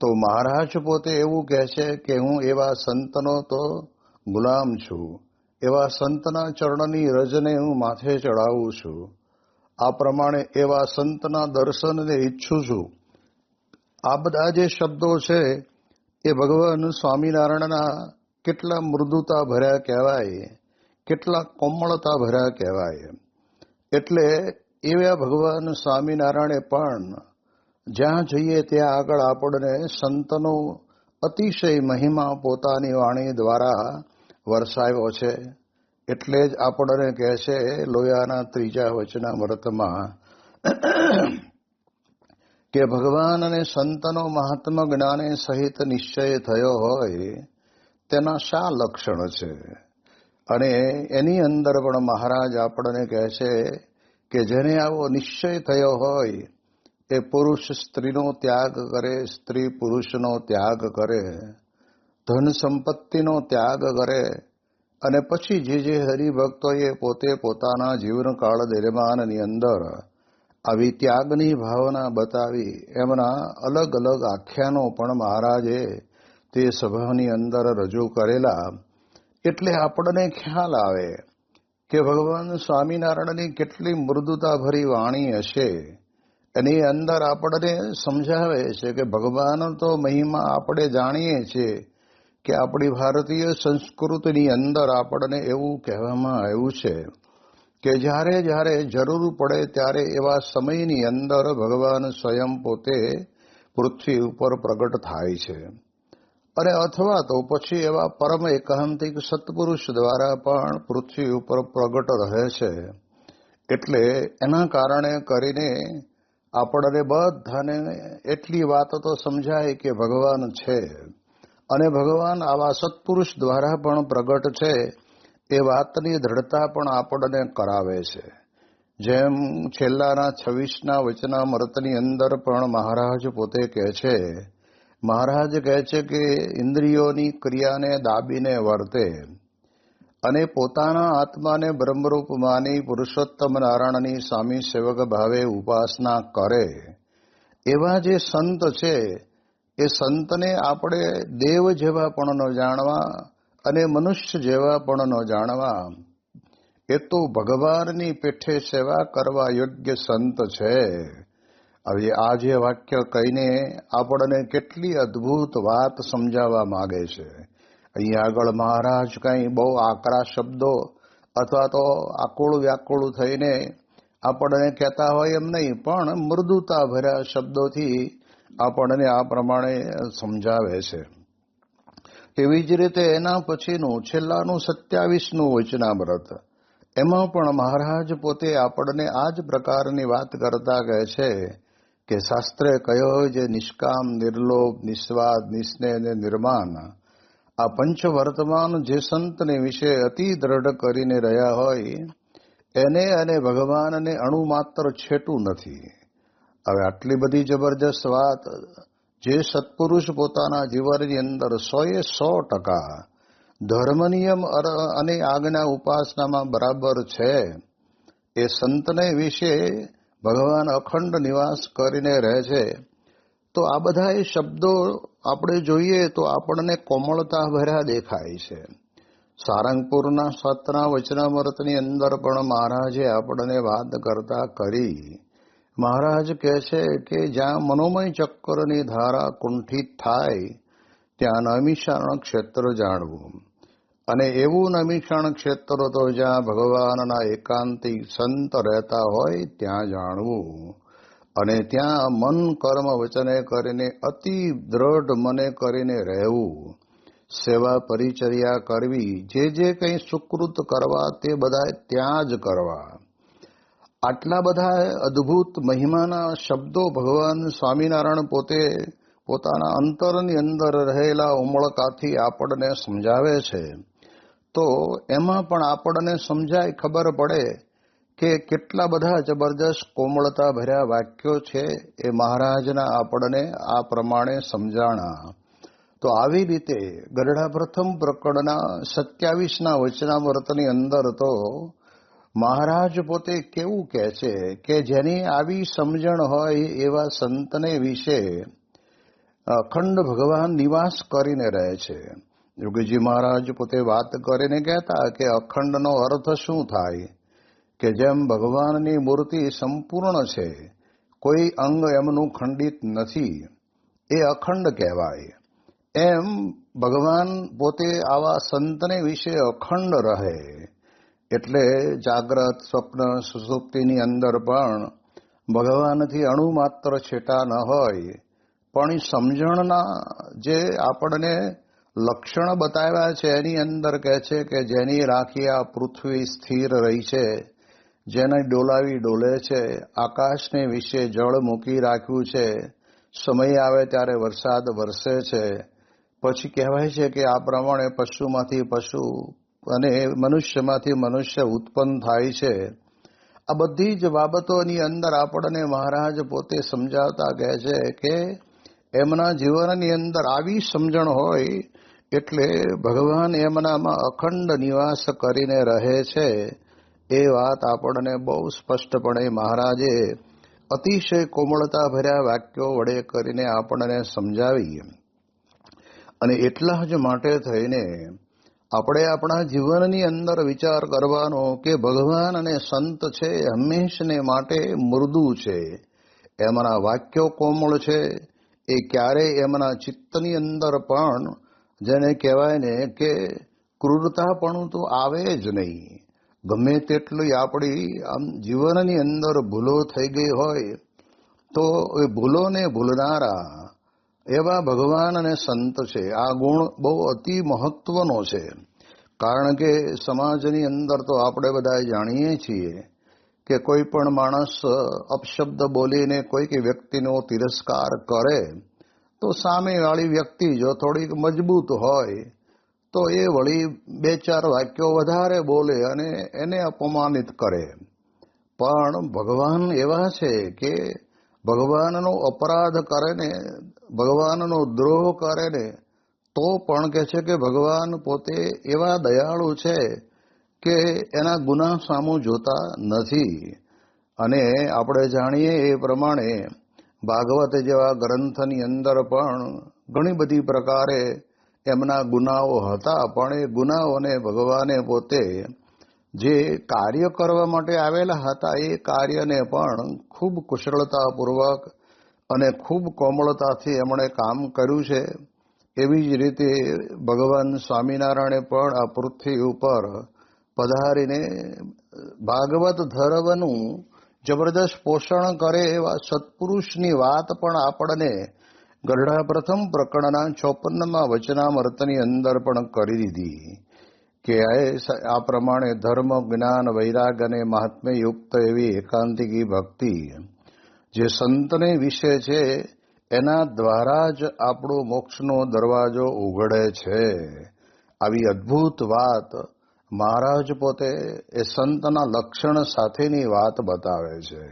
તો મહારાજ પોતે એવું કહે છે કે હું એવા સંતનો તો ગુલામ છું. એવા સંતના ચરણની રજને હું માથે ચડાવું છું. આ પ્રમાણે એવા સંતના દર્શનને ઈચ્છું છું. આ બધા જે શબ્દો છે એ ભગવાન સ્વામિનારાયણના કેટલા મૃદુતા ભર્યા કહેવાય, કેટલા કોમળતા ભર્યા કહેવાય. એટલે એવા ભગવાન સ્વામિનારાયણે પણ જ્યાં જઈએ ત્યાં આગળ આપણને સંતનો અતિશય મહિમા પોતાની વાણી દ્વારા વરસાવ્યો છે. એટલે જ આપણને કહે છે, લોયાના ત્રીજા વચના વ્રતમાં કે ભગવાન અને સંતનો મહાત્મ જ્ઞાને સહિત નિશ્ચય થયો હોય, તેના શા લક્ષણ છે? અને એની અંદર પણ મહારાજ આપણને કહે છે કે જેને આવો નિશ્ચય થયો હોય એ પુરુષ સ્ત્રીનો ત્યાગ કરે, સ્ત્રી પુરુષનો ત્યાગ કરે, ધન સંપત્તિનો ત્યાગ કરે અને પછી જે જે હરિભક્તોએ પોતે પોતાના જીવનકાળ દરમિયાનની અંદર આવી ત્યાગની ભાવના બતાવી, એમના અલગ અલગ આખ્યાનો પણ મહારાજે તે સભાની અંદર રજૂ કરેલા. એટલે આપણને ખ્યાલ આવે કે ભગવાન સ્વામિનારાયણની કેટલી મૃદુતાભરી વાણી હશે. એની અંદર આપણને સમજાવે છે કે ભગવાન તો મહિમા આપણે જાણીએ છીએ કે આપણી ભારતીય સંસ્કૃતિની અંદર આપણને એવું કહેવામાં આવ્યું છે કે જ્યારે જ્યારે જરૂર પડે ત્યારે એવા સમયની અંદર ભગવાન સ્વયં પોતે પૃથ્વી ઉપર પ્રગટ થાય છે. અને અથવા તો પછી એવા પરમ એકાંતિક સત્પુરુષ દ્વારા પણ પૃથ્વી ઉપર પ્રગટ રહે છે. એટલે એના કારણે કરીને આપણને બધાને એટલી વાત તો સમજાય કે ભગવાન છે. અને ભગવાન આવા સત્પુરુષ દ્વારા પણ પ્રગટ છે. એ વાતની દ્રઢતા પણ આપણને કરાવે છે. જેમ છેલ્લાના છવ્વીસના વચનામૃતની અંદર પણ મહારાજ પોતે કહે છે, મહારાજ કહે છે કે ઇન્દ્રિયોની ક્રિયાને દાબીને વર્તે. અને પોતાના આત્માને બ્રહ્મરૂપ માની પુરુષોત્તમ નારાયણની સ્વામી સેવક ભાવે ઉપાસના કરે. એવા જે સંત છે, એ સંતને આપણે દેવ જેવા પણ ન જાણવા અને મનુષ્ય જેવા પણ ન જાણવા. એ તો ભગવાનની પેઠે સેવા કરવા યોગ્ય સંત છે. હવે આ જે વાક્ય કહીને આપણને કેટલી અદ્ભુત વાત સમજાવવા માગે છે. અહીંયા આગળ મહારાજ કંઈ બહુ આકરા શબ્દો અથવા તો આકુળ વ્યાકુળ થઈને આપણને કહેતા હોય એમ નહીં, પણ મૃદુતા ભર્યા શબ્દોથી આપણને આ પ્રમાણે સમજાવે છે. એવી જ રીતે એના પછીનું, છેલ્લાનું સત્યાવીસનું વ્રત એમાં પણ મહારાજ પોતે આપણને આ જ પ્રકારની વાત કરતા કહે છે કે શાસ્ત્રે કયો જે નિષ્કામ, નિર્લોભ, નિસ્વાદ, નિસ્નેહ ને નિર્માણ આ પંચ વર્તમાન જે સંતને વિશે અતિ દ્રઢ કરીને રહ્યા હોય, એને અને ભગવાનને અણુ માત્ર છેટું નથી. હવે આટલી બધી જબરજસ્ત વાત, જે સત્પુરુષ પોતાના જીવનની અંદર સોએ સો ટકા ધર્મનિયમ અને આજ્ઞા ઉપાસનામાં બરાબર છે, એ સંતને વિશે ભગવાન અખંડ નિવાસ કરીને રહે છે, તો આ બધા એ શબ્દો આપણે જોઈએ તો આપણને કોમળતા ભર્યા દેખાય છે. સારંગપુરના સતના વચનામૃતની અંદર પણ મહારાજે આપણને વાત કરતા કરી. મહારાજ કહે છે કે જ્યાં મનોમય ચક્કરની ધારા કુંઠિત થાય, ત્યાં નમિષાણ ક્ષેત્ર જાણવું. અને એવું નમિષણ ક્ષેત્ર તો જ્યાં ભગવાનના એકાંતિક સંત રહેતા હોય, ત્યાં જાણવું. અને ત્યાં મન કર્મ વચને કરીને અતિ દ્રઢ મને કરીને રહેવું, સેવા પરિચર્યા કરવી, જે જે કંઈ સુકૃત કરવા તે બધા ત્યાં જ કરવા. આટલા બધા અદ્ભુત મહિમાના શબ્દો ભગવાન સ્વામિનારાયણ પોતે પોતાના અંતરની અંદર રહેલા ઉમળકાથી આપણને સમજાવે છે. તો એમાં પણ આપણને સમજાય ખબર પડે કે કેટલા બધા જબરજસ્ત કોમળતા ભર્યા વાક્યો છે એ મહારાજના આપણને આ પ્રમાણે સમજાણા. તો આવી રીતે ગરડા પ્રથમ પ્રકરણના સત્યાવીસના વચનામૃતની અંદર તો મહારાજ પોતે કેવું કહે છે કે જેની આવી સમજણ હોય એવા સંતને વિશે અખંડ ભગવાન નિવાસ કરીને રહે છે. યોગીજી મહારાજ પોતે વાત કરીને કહેતા કે અખંડનો અર્થ શું થાય? કે જેમ ભગવાનની મૂર્તિ સંપૂર્ણ છે, કોઈ અંગ એમનું ખંડિત નથી, એ અખંડ કહેવાય. એમ ભગવાન પોતે આવા સંતને વિશે અખંડ રહે. એટલે જાગ્રત સ્વપ્ન સુસુપ્તિની અંદર પણ ભગવાનથી અણુ માત્ર છેટા ન હોય. પણ સમજણના જે આપણને લક્ષણ બતાવ્યા છે, એની અંદર કહે છે કે જેની રાખી આ પૃથ્વી સ્થિર રહી છે જેને ડોલાવી ડોલે છે, આકાશને વિશે જળ મૂકી રાખ્યું છે, સમય આવે ત્યારે વરસાદ વરસે છે. પછી કહેવાય છે કે આ પ્રમાણે પશુમાંથી પશુ અને મનુષ્યમાંથી મનુષ્ય ઉત્પન્ન થાય છે. આ બધી જ બાબતોની અંદર આપણને મહારાજ પોતે સમજાવતા કહે છે કે એમના જીવનની અંદર આવી સમજણ હોય એટલે ભગવાન એમનામાં અખંડ નિવાસ કરીને રહે છે. એ વાત આપણને બહુ સ્પષ્ટપણે મહારાજે અતિશય કોમળતા ભર્યા વાક્યો વડે કરીને આપણને સમજાવી. અને એટલા જ માટે થઈને આપણે આપણા જીવનની અંદર વિચાર કરવાનો કે ભગવાન અને સંત છે હંમેશને માટે મૃદુ છે. એમના વાક્યો કોમળ છે. એ ક્યારેય એમના ચિત્તની અંદર પણ જેને કહેવાય ને કે ક્રૂરતાપણું તો આવે જ નહીં. ગમે તેટલી આપણી આમ જીવનની અંદર ભૂલો થઈ ગઈ હોય, તો એ ભૂલોને ભૂલનારા એવા ભગવાન અને સંત છે. આ ગુણ બહુ અતિ મહત્વનો છે. કારણ કે સમાજની અંદર તો આપણે બધા જાણીએ છીએ કે કોઈ પણ માણસ અપશબ્દ બોલીને કોઈક વ્યક્તિનો તિરસ્કાર કરે, તો સામેવાળી વ્યક્તિ જો થોડીક મજબૂત હોય તો એ વળી બે ચાર વાક્યો વધારે બોલે અને એને અપમાનિત કરે. પણ ભગવાન એવા છે કે ભગવાનનો અપરાધ કરે ને ભગવાનનો દ્રોહ કરે ને તો પણ કે છે કે ભગવાન પોતે એવા દયાળુ છે કે એના ગુના સામું જોતા નથી. અને આપણે જાણીએ એ પ્રમાણે ભાગવત જેવા ગ્રંથની અંદર પણ ઘણી બધી પ્રકારે એમના ગુનાઓ હતા, પણ એ ગુનાઓને ભગવાને પોતે જે કાર્ય કરવા માટે આવેલા હતા, એ કાર્યને પણ ખૂબ કુશળતાપૂર્વક અને ખૂબ કોમળતાથી એમણે કામ કર્યું છે. એવી જ રીતે ભગવાન સ્વામિનારાયણે પણ આ પૃથ્વી ઉપર પધારીને ભાગવત ધર્મનું જબરદસ્ત પોષણ કરે એવા સત્પુરુષની વાત પણ આપણને ગરડા પ્રથમ પ્રકરણના ચોપનમાં વચનામૃતની અંદર પણ કરી દીધી કે આ પ્રમાણે ધર્મ, જ્ઞાન, વૈરાગ અને મહાત્મ્ય યુક્ત એવી એકાંતિકી ભક્તિ જે સંતને વિશે છે, એના દ્વારા જ આપણો મોક્ષનો દરવાજો ઉઘડે છે. આવી અદ્ભુત વાત મહારાજ પોતે એ સંતના લક્ષણ સાથેની વાત બતાવે છે.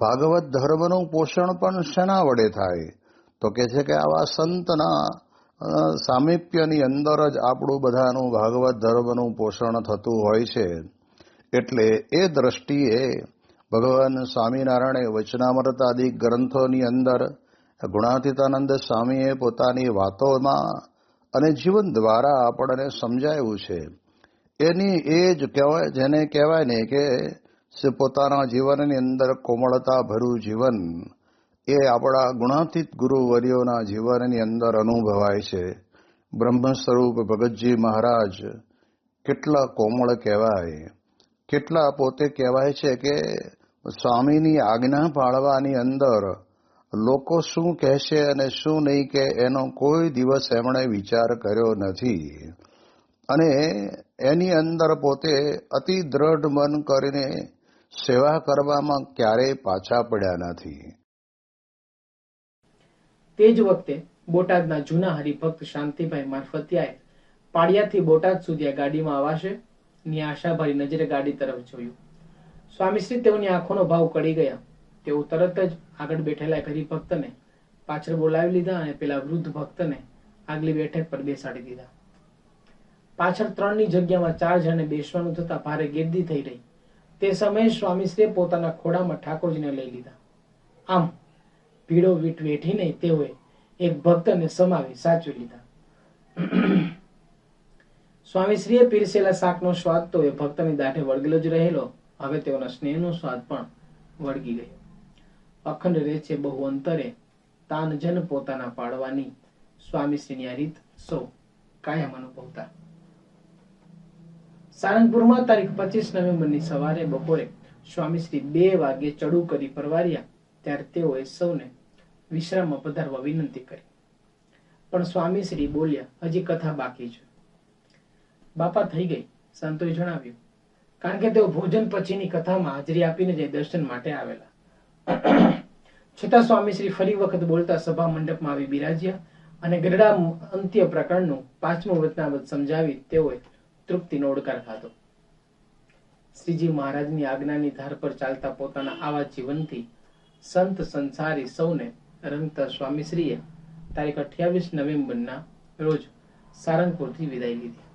ભાગવત ધર્મનું પોષણ પણ શેના વડે થાય? તો કે છે કે આવા સંતના સામીપ્યની અંદર જ આપણું બધાનું ભાગવત ધર્મનું પોષણ થતું હોય છે. એટલે એ દ્રષ્ટિએ ભગવાન સ્વામિનારાયણે વચનામૃત આદિ ગ્રંથોની અંદર ગુણાતીતાનંદ સ્વામીએ પોતાની વાતોમાં અને જીવન દ્વારા આપણને સમજાયું છે. એની એ જ કહેવાય, જેને કહેવાય ને કે પોતાના જીવનની અંદર કોમળતા ભર્યું જીવન. એ આપણા ગુણાતીત ગુરુવર્યોના જીવનની અંદર અનુભવાય છે. બ્રહ્મ સ્વરૂપ ભગતજી મહારાજ કેટલા કોમળ કહેવાય. કેટલા પોતે કહેવાય છે કે સ્વામીની આજ્ઞા પાળવાની અંદર લોકો શું કહેશે અને શું નહીં કે એનો કોઈ દિવસ એમણે વિચાર કર્યો નથી. અને એની અંદર પોતે અતિ દ્રઢ મન કરીને સેવા કરવામાં ક્યારેય પાછા પડ્યા નથી. તે જ વખતે બોટાદના જૂના હરિભક્ત શાંતિભાઈ મારફતિયાએ પાડિયાથી બોટાદ સુધી આ ગાડીમાં આવાશે ની આશાભરી નજરે ગાડી તરફ જોયું. સ્વામીશ્રી તેઓની આંખોનો ભાવ કડી ગયા. તેઓ તરત જ આગળ બેઠેલા હરિભક્તને પાછળ બોલાવી લીધા અને પેલા વૃદ્ધ ભક્તને આગલી બેઠક પર બેસાડી દીધા. પાછળ ત્રણની જગ્યામાં ચાર જણે બેસવાનું થતા ભારે ગેરદી થઈ રહી. તે સમયે સ્વામીશ્રીએ પોતાના ખોડામાં ઠાકોરજીને લઈ લીધા. આમ પીળો વીટ વેઠીને તેઓએ એક ભક્તને સમાવી સાચવી લીધા. સ્વામીશ્રીએ પીરસેલા શાકનો સ્વાદ તો એ ભક્તની દાઢે વળગેલો જ રહેલો. હવે તેઓના સ્નેહનો સ્વાદ પણ વળગી ગયો. અખંડ રહે છે બહુ અંતરે તાનજન પોતાના પાડવાની સ્વામીશ્રીની આ રીત સૌ કાયમ અનુભવતા. સારંગપુરમાં તારીખ પચીસ નવેમ્બરની સવારે બપોરે સ્વામીશ્રી બે વાગે ચડુ કરી પરવાર્યા. ત્યારે તેઓએ સૌને વિશ્રામમાં પધારવા વિનંતી કરી. પણ સ્વામીશ્રી બોલ્યા, હજી કથા બાકી છે. બાપા થઈ ગઈ. સંતોએ જણાવ્યું, કારણ કે તેઓ ભોજન પછીની કથામાં હાજરી આપીને જઈ દર્શન માટે આવેલા. છતાં સ્વામીશ્રી ફરી વખત બોલતા સભા મંડપમાં આવી બિરાજ્યા અને ગરડા અંત્ય પ્રકરણનું પાંચમું વચનાવત સમજાવી તેઓએ તૃપ્તિનો ઓડકાર ખાધો. શ્રીજી મહારાજની આજ્ઞાની ધાર પર ચાલતા પોતાના આવા જીવનથી સંત સંસારી સૌને રંગતા સ્વામીશ્રીએ તારીખ અઠ્યાવીસ નવેમ્બરના રોજ સારંગપુરથી વિદાય લીધી.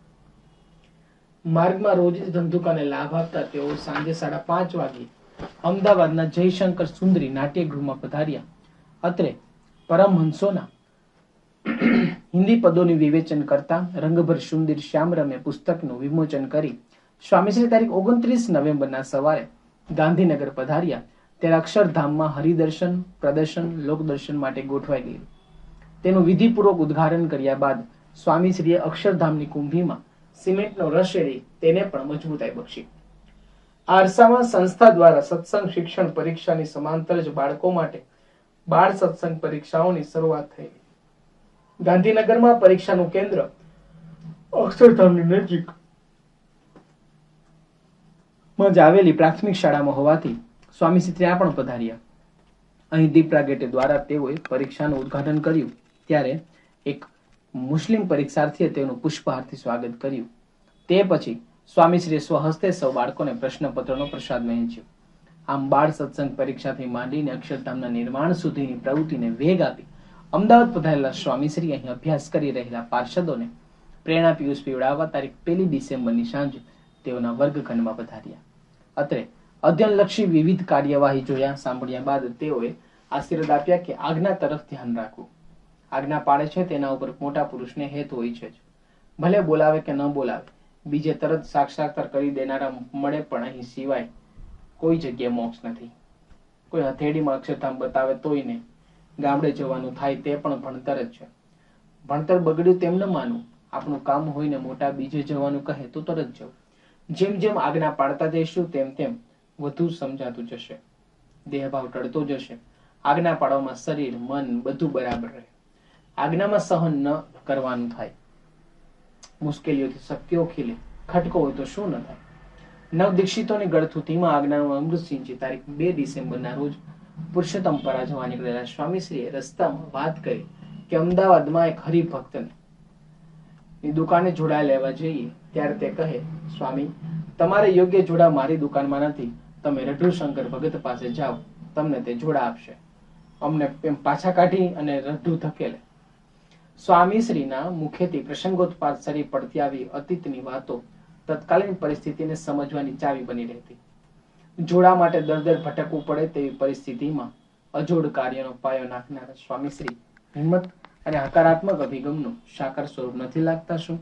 માર્ગમાં રોજ જ ધંધુકાને લાભ આપતા તેઓ સાંજે સાડા પાંચ વાગે અમદાવાદના જયશંકર સુંદરી નાટ્યગૃહમાં પધાર્યા. અત્રે પરમહંસોના હિન્દી પદોનું વિવેચન કરતા રંગભર સુંદર શ્યામરમે પુસ્તકનું વિમોચન કરી સ્વામીશ્રી તારીખ ઓગણત્રીસ નવેમ્બરના સવારે ગાંધીનગર પધાર્યા. ત્યારે અક્ષરધામમાં હરિદર્શન, પ્રદર્શન, લોકદર્શન માટે ગોઠવાઈ ગયું. તેનું વિધિપૂર્વક ઉદ્ઘાટન કર્યા બાદ સ્વામીશ્રીએ અક્ષરધામની કુંભીમાં સિમેન્ટનો રસ રેડી તેને પણ મજબૂતાઈ બક્ષી. આરસામાં સંસ્થા દ્વારા સત્સંગ શિક્ષણ પરીક્ષાની સમાંતર જ બાળકો માટે બાળ સત્સંગ પરીક્ષાઓની શરૂઆત થઈ. ગાંધીનગરમાં પરીક્ષાનું કેન્દ્ર અક્ષરધામની નજીકમાં જ આવેલી પ્રાથમિક શાળામાં હોવાથી સ્વામીશ્રી ત્યાં પણ પધાર્યા. અહીં દીપ પ્રાગટ્ય દ્વારા તેઓએ પરીક્ષાનું ઉદ્ઘાટન કર્યું. ત્યારે એક મુસ્લિમ પરીક્ષાર્થીએ તેનું પુષ્પહારથી સ્વાગત કર્યું. તે પછી સ્વામીશ્રીએ સ્વહસ્તે સૌ બાળકોને પ્રશ્નપત્રનો પ્રસાદ વહેંચ્યો. આમ બાળ સત્સંગ પરીક્ષાથી માંડીને અક્ષરધામના નિર્માણ સુધીની પ્રવૃત્તિને વેગ આપી અમદાવાદ પધારેલા સ્વામીશ્રી અહીં અભ્યાસ કરી રહેલા પાર્ષદોને પ્રેરણા પિયુષ પીવડાવવા તારીખ પહેલી ડિસેમ્બરની સાંજે તેઓના વર્ગખંડમાં પધાર્યા. અત્રે અધ્યયનલક્ષી વિવિધ કાર્યવાહી જોયા, સાંભળ્યા બાદ તેઓએ આશીર્વાદ આપ્યા કે આજ્ઞા તરફ ધ્યાન રાખવું. આજ્ઞા પાડે છે તેના ઉપર મોટા પુરુષને હેત હોય છે ભલે બોલાવે કે ન બોલાવે, બીજે તરત સાક્ષાત્કાર કરી દેનારા મળે પણ અહીં સિવાય કોઈ જગ્યાએ મોક્ષ નથી. કોઈ હથેળીમાં અક્ષરધામ બતાવે તોય નહીં. ગામડે જવાનું થાય તે પણ ભણતર જ છે. ભણતર બગડ્યું તેમ ન માનવું આપણું કામ હોય ને મોટા બીજે જવાનું કહે તો તરત જવું. જેમ જેમ આજ્ઞા પાડતા જઈશું તેમ તેમ વધુ સમજાતું જશે. દેહભાવ ટળતો જશે. આજ્ઞા પાડવામાં શરીર, મન બધું બરાબર રહે. આજ્ઞામાં સહન ન કરવાનું થાય. મુશ્કેલીઓથી શક્તિઓ ખીલે. ખટકો હોય તો શું ન થાય? નવ દીક્ષિતોની ગળથુતીમાં આજ્ઞાનું અમૃતસિંહજી તારીખ બે ડિસેમ્બરના રોજ પુરુષોત્તમ પરા જવા નીકળેલા સ્વામીશ્રીએ રસ્તામાં વાત કરી કે અમદાવાદમાં એક હરિભક્તને ની દુકાને જોડા લેવા જઈએ. ત્યારે તે કહે, સ્વામી, તમારે યોગ્ય જોડા મારી દુકાનમાં નથી. તમે રઢુશંકર ભગત પાસે જાઓ, તમને તે જોડા આપશે. અમને પાછા કાઢી અને રઢુ ધકેલે. સ્વામીશ્રીના મુખેથી પ્રસંગોત્પાદ સરી પડતી આવી અતીતની વાતો તત્કાલીન પરિસ્થિતિને સમજવાની ચાવી બની રહેતી. જોડા માટે દર દર ભટકવું પડે તેવી પરિસ્થિતિમાં અજોડ કાર્યનો પાયો નાખનાર સ્વામીશ્રી હિંમત અને હકારાત્મક અભિગમનું સાકાર સ્વરૂપ નથી લાગતા શું?